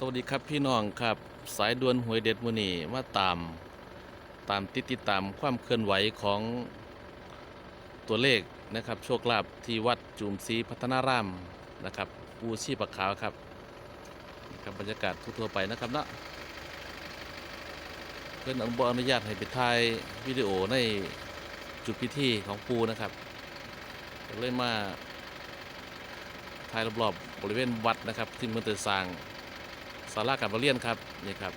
สวัสดีครับพี่น้องครับ สายด่วนหวยเด็ดมือนีมาตามตามติดติดตามความเคลื่อนไหวของตัวเลขนะครับ โชคลาภที่วัดจุมศรีพัฒนารามนะครับปูชีปะขาวครับครับบรรยากาศทั่วไปนะครับเนาะเพื่อนอนุบอนุญาตให้ไปถ่ายวิดีโอในจุดพิธีของปูนะครับเลยมาถ่ายรอบๆบริเวณวัดนะครับที่มันเตสร้าง สาราการประเรียนครับนี่ครับ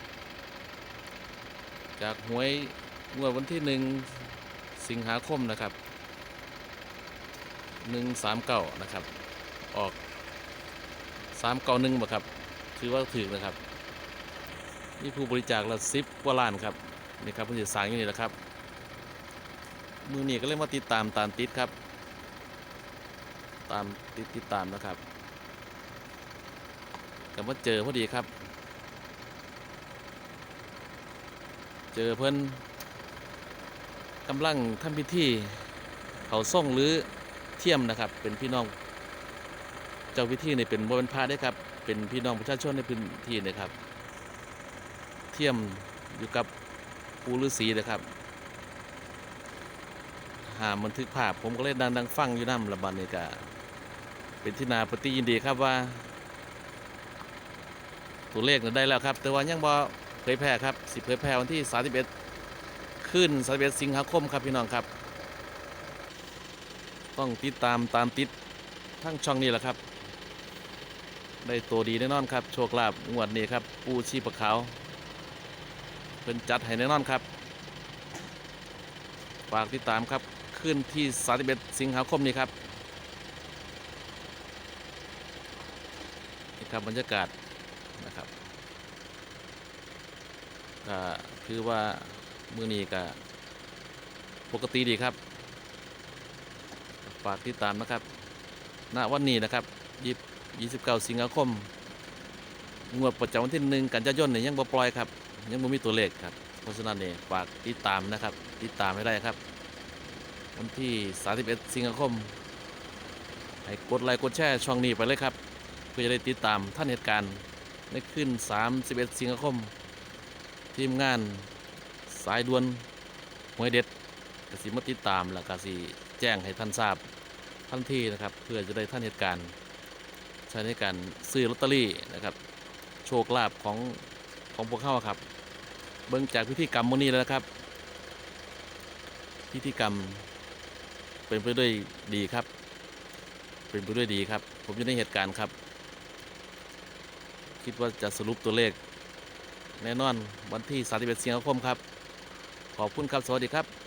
จากหวยงวดวันที่หนึ่งสิงหาคมนะครับหนึ่งสามเก้านะครับ ออกสามเก้าหนึ่งบ่ครับ ถือว่าถึกนะครับนี่ผู้บริจาคละสิบกว่าล้านครับนี่ครับเพิ่งจะสางอยู่นี่แหละครับมือนี้ก็เลยมาติดตามตามติดครับ ตามติดติดตามนะครับก็มาเจอพอดีครับ เจอเพื่อนกำลังทำพิธีเขาส่งหรือเทียมนะครับ เป็นพี่น้อง เจ้าพิธีนี่เป็นบเป็นพระได้ครับ เป็นพี่น้องประชาชนในพื้นที่นะครับ เทียมอยู่กับปูฤาษีนะครับ หาบันทึกภาพผมก็เลยดังดังฟังอยู่น้ำระบันนี่กะเป็นที่นาปฏิยินดีครับว่า ตัวเลขน่ะได้แล้วครับ แต่ว่ายังบ่ เผยแพร่ครับสิเผยแพร่วันที่ 31 ขึ้น 31 สิงหาคมครับพี่น้องครับ ต้องติดตามตามติดทั้งช่องนี้แหละครับ ได้ตัวดีแน่นอนครับ โชคลาภงวดนี้ครับ ปูชีพขาวเป็นจัดให้แน่นอนครับ ฝากติดตามครับขึ้นที่ 31 สิงหาคมนี้ครับนี่ครับบรรยากาศนะครับ ก็คือว่ามือนี้ก็ปกติดีครับ ฝากติดตามนะครับณวันนี้นะครับยี่ยี่สิบเก้าสิงหาคมงวดประจำวันที่หนึ่งกันยายนเนี่ยยังบ่ปล่อยครับ ยังบ่มีตัวเลขครับเพราะฉะนั้นเนี่ยฝากติดตามนะครับ ติดตามให้ได้ครับ วันที่31สิงหาคมให้กดไลค์กดแชร์ช่องนี้ไปเลยครับ เพื่อจะได้ติดตามท่านเหตุการณ์ในขึ้น 31 สิงหาคม ทีมงานสายด่วนหวยเด็ดกสิมาติดตามแล้วกสิแจ้งให้ท่านทราบทันทีนะครับ เพื่อจะได้ท่านเหตุการณ์ใช้ในการซื้อลอตเตอรี่นะครับ โชคลาภของของพวกเข้าครับ เบิ่งจากพิธีกรรมมนี้แล้วนะครับ พิธีกรรมเป็นไปด้วยดีครับ เป็นไปด้วยดีครับ ผมอยู่ในเหตุการณ์ครับ คิดว่าจะสรุปตัวเลข แน่นอนวันที่ 31 สิงหาคมครับ ขอบคุณครับ สวัสดีครับ